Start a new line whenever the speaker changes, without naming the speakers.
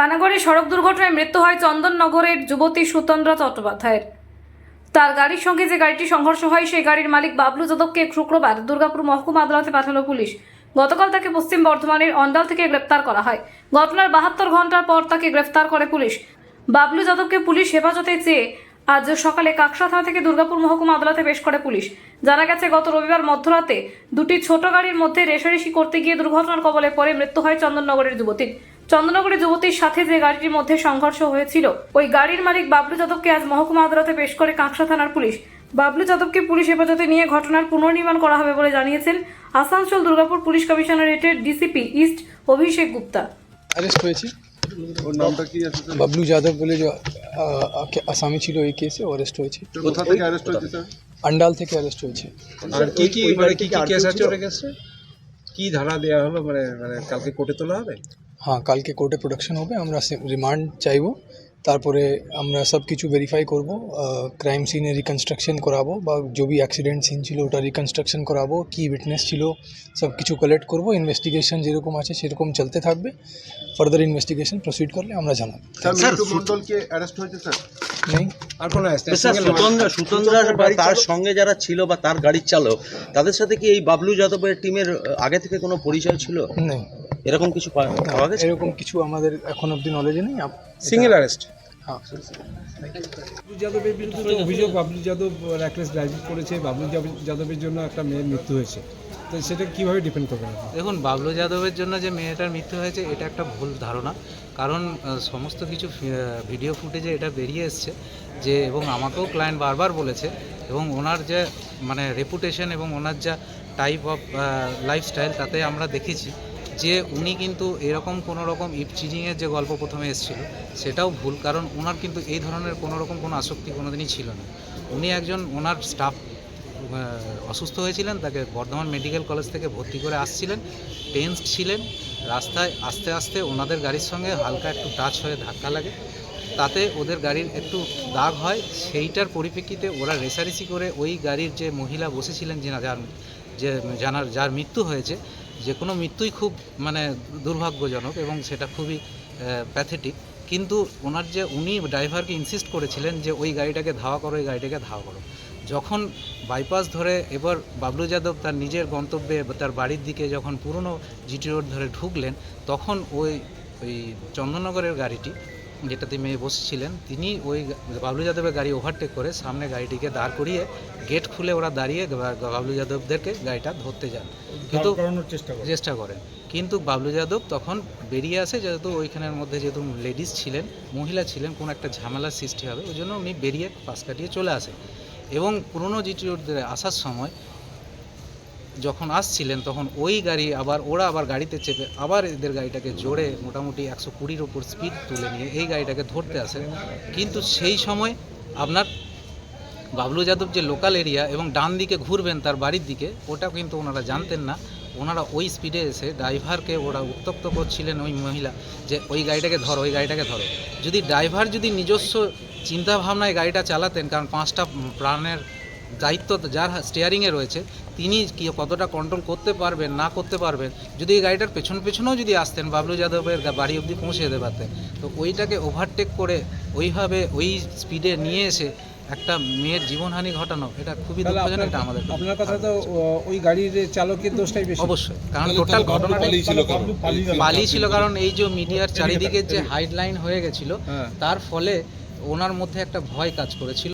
পানাগড়ে সড়ক দুর্ঘটনায় মৃত্যু হয় চন্দননগরের যুবতী সুতন্দ্রা চট্টোপাধ্যায়ের। তার গাড়ির সঙ্গে যে গাড়িটি সংঘর্ষ হয়, সেই গাড়ির মালিক বাবলু যাদবকে শুক্রবার দুর্গাপুর মহকুমা আদালতে পাঠালো পুলিশ। গতকাল তাকে পশ্চিম বর্ধমানের অন্ডাল থেকে গ্রেপ্তার করা হয়। ঘটনার বাহাত্তর ঘণ্টার পর তাকে গ্রেফতার করে পুলিশ। বাবলু যাদবকে পুলিশ হেফাজতে চেয়ে আজ সকালে কাকসা থানা থেকে দুর্গাপুর মহকুমা আদালতে পেশ করে পুলিশ। জানা গেছে, গত রবিবার মধ্যরাতে দুটি ছোট গাড়ির মধ্যে রেশারেশি করতে গিয়ে দুর্ঘটনার কবলে পরে মৃত্যু হয় চন্দননগরের যুবতীর। চন্দননগরের যুবতীর সাথে যে গাড়িটির মধ্যে সংঘর্ষ হয়েছিল ওই গাড়ির মালিক বাবলু যাদবকে আজ মহকুমা আদালতে পেশ করে কাঁকসা থানার পুলিশ। বাবলু যাদবকে পুলিশ হেফাজতে নিয়ে ঘটনার পুনর্নির্মাণ করা হবে বলে জানিয়েছেন Asansol Durgapur police কমিশনারেটের DCP east Abhishek Gupta.
Arrest হয়েছে
ওর নামটা কি আছে
বাবলু যাদব বলে যে আসামি ছিল এই কেসে অ্যারেস্ট হয়েছে।
কোথা থেকে অ্যারেস্ট হয়েছে স্যার
আন্ডাল থেকে অ্যারেস্ট হয়েছে।
আর কি কি মানে কি কি কেস আছে ওর কি ধারা দেওয়া হলো? মানে মানে কালকে কোর্টে তোলা হবে?
হ্যাঁ কালকে কোর্টে প্রোডাকশন হবে আমরা রিমান্ড চাইব তারপরে আমরা সব কিছু ভেরিফাই করব ক্রাইম সিনে রিকনস্ট্রাকশন করাবো বা যে বি অ্যাক্সিডেন্ট সিন ছিল ওটা রিকনস্ট্রাকশন করাবো কি উইটনেস ছিল সব কিছু কালেক্ট করব ইনভেস্টিগেশন যেরকম আছে সেরকম চলতে থাকবে ফার্দার ইনভেস্টিগেশন প্রসিড করলে আমরা জানাব।
তার সঙ্গে যারা ছিল বা তার গাড়ির চালক তাদের সাথে কি এই বাবলু যাদবের টিমের আগে থেকে কোনো পরিচয় ছিল?
নেই।
এরকম কিছু পাওয়া গেছে?
এরকম কিছু আমাদের এখন অবধি নলেজে নেই।
সিঙ্গেল অ্যারেস্ট
হ্যাঁ
বাবলু যাদবের বিরুদ্ধে অভিযোগ বাবলু যাদব র্যাকলেস ড্রাইভিং করেছে। বাবলু যাদব- যাদবের জন্য একটা মেয়ের মৃত্যু হয়েছে। তো সেটা কীভাবে ডিপেন্ড করবে
দেখুন বাবলু যাদবের জন্য যে মেয়েটার মৃত্যু হয়েছে এটা একটা ভুল ধারণা। কারণ সমস্ত কিছু ভিডিও ফুটেজে এটা বেরিয়ে এসছে যে এবং আমাকেও ক্লায়েন্ট বারবার বলেছে এবং ওনার যে মানে রেপুটেশন এবং ওনার যা টাইপ অফ লাইফস্টাইল তাতে আমরা দেখেছি। যে উনি কিন্তু এরকম কোনো রকম ইপচিজিংয়ের যে গল্প প্রথমে এসেছিল, সেটাও ভুল, কারণ ওনার কিন্তু এই ধরনের কোনো রকম কোনো আসক্তি কোনোদিনই ছিল না। উনি একজন ওনার স্টাফ অসুস্থ হয়েছিলেন, তাকে বর্ধমান মেডিকেল কলেজ থেকে ভর্তি করে আসছিলেন টেন্সড ছিলেন, রাস্তায় আস্তে আস্তে ওনাদের গাড়ির সঙ্গে হালকা একটু টাচ হয়ে ধাক্কা লাগে, তাতে ওদের গাড়ির একটু দাগ হয়, সেইটার পরিপ্রেক্ষিতে ওরা রেসারেসি করে ওই গাড়ির যে মহিলা বসেছিলেন যে যার যে জানার যার মৃত্যু হয়েছে যে কোনো মৃত্যুই খুব মানে দুর্ভাগ্যজনক এবং সেটা খুবই প্যাথেটিক কিন্তু ওনার যে উনি ড্রাইভারকে ইনসিস্ট করেছিলেন যে ওই গাড়িটাকে ধাওয়া করো ওই গাড়িটাকে ধাওয়া করো। যখন বাইপাস ধরে এবার বাবলু যাদব তার নিজের গন্তব্যে তার বাড়ির দিকে যখন পুরনো জিটি রোড ধরে ঢুকলেন, তখন ওই ওই চন্দননগরের গাড়িটি যেটাতে মেয়ে বসেছিলেন তিনি ওই বাবলু যাদবের গাড়ি ওভারটেক করে সামনে গাড়িটিকে দাঁড় করিয়ে গেট খুলে ওরা দাঁড়িয়ে বাবলু যাদবদেরকে গাড়িটা ধরতে যান। কিন্তু
চেষ্টা
করেন। কিন্তু বাবলু যাদব তখন বেরিয়ে আসে যেহেতু ওইখানের মধ্যে যেহেতু লেডিস ছিলেন মহিলা ছিলেন কোনো একটা ঝামেলার সৃষ্টি হবে ওই জন্য উনি বেরিয়ে পাশ কাটিয়ে চলে আসে এবং পুরনো জিটি রোড ধরে আসার সময় যখন আসছিলেন, তখন ওই গাড়ি আবার, ওরা আবার গাড়িতে চেপে আবার এদের গাড়িটাকে জোরে মোটামুটি একশো কুড়ির ওপর স্পিড তুলে নিয়ে এই গাড়িটাকে ধরতে আসে। কিন্তু সেই সময় আপনার বাবলু যাদব যে লোকাল এরিয়া এবং ডান দিকে ঘুরবেন তার বাড়ির দিকে, ওটা কিন্তু ওনারা জানতেন না। ওনারা ওই স্পিডে এসে ড্রাইভারকে ওরা উত্তক্ত করছিলেন ওই মহিলা যে, ওই গাড়িটাকে ধরো, ওই গাড়িটাকে ধরো। যদি ড্রাইভার যদি নিজস্ব চিন্তাভাবনায় গাড়িটা চালাতেন, কারণ পাঁচটা প্রাণের দায়িত্ব যার স্টিয়ারিংয়ে রয়েছে তিনি কি কতটা কন্ট্রোল করতে পারবেন না করতে পারবেন যদি এই গাড়িটার পেছন পেছনেও যদি আসতেন বাবলু যাদবের গা- বাড়ি অবধি পৌঁছে যেতে পারতেন তো ওইটাকে ওভারটেক করে ওইভাবে ওই স্পিডে নিয়ে এসে একটা মেয়ের জীবনহানি ঘটানো এটা খুবই দুঃখজনক এটা আমাদের
আপনার কথা তো ওই গাড়ির চালকের দোষটাই বেশি।
অবশ্যই কারণ টোটাল ঘটনাটা পালিয়ে ছিল কারণ। এই যে মিডিয়ার চারিদিকে যে হাইডলাইন হয়ে গেছিল
হ্যাঁ।
তার ফলে ওনার মধ্যে একটা ভয় কাজ করেছিল।